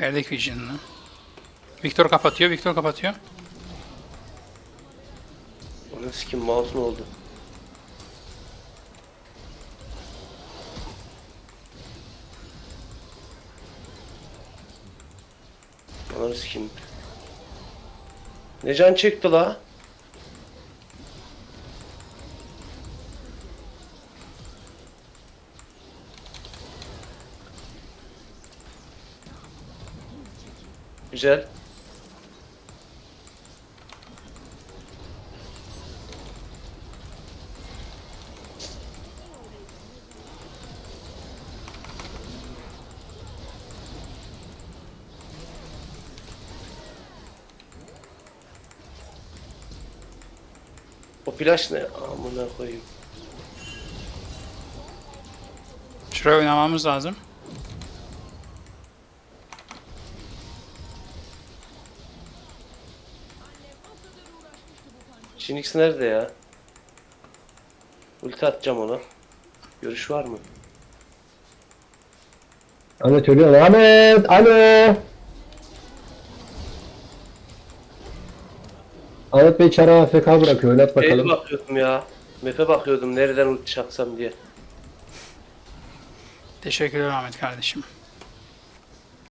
Verdik Vision'ını. Victor kapatıyor, Victor kapatıyor. Onun skin mouse ne oldu? Onun skin. Ne can çekti la? Güzel. O flash ne? Amına koyayım. Şuraya oynamamız lazım. Shinix nerede ya? Ulti atacağım ona. Görüş var mı? Ahmet ölüyor. Ahmet! Alo! Ahmet Bey çara AFK bırakıyor. Oynat Neye bakalım. bakıyordum ya? Map'e bakıyordum nereden ulti çaksam diye. Teşekkürler Ahmet kardeşim.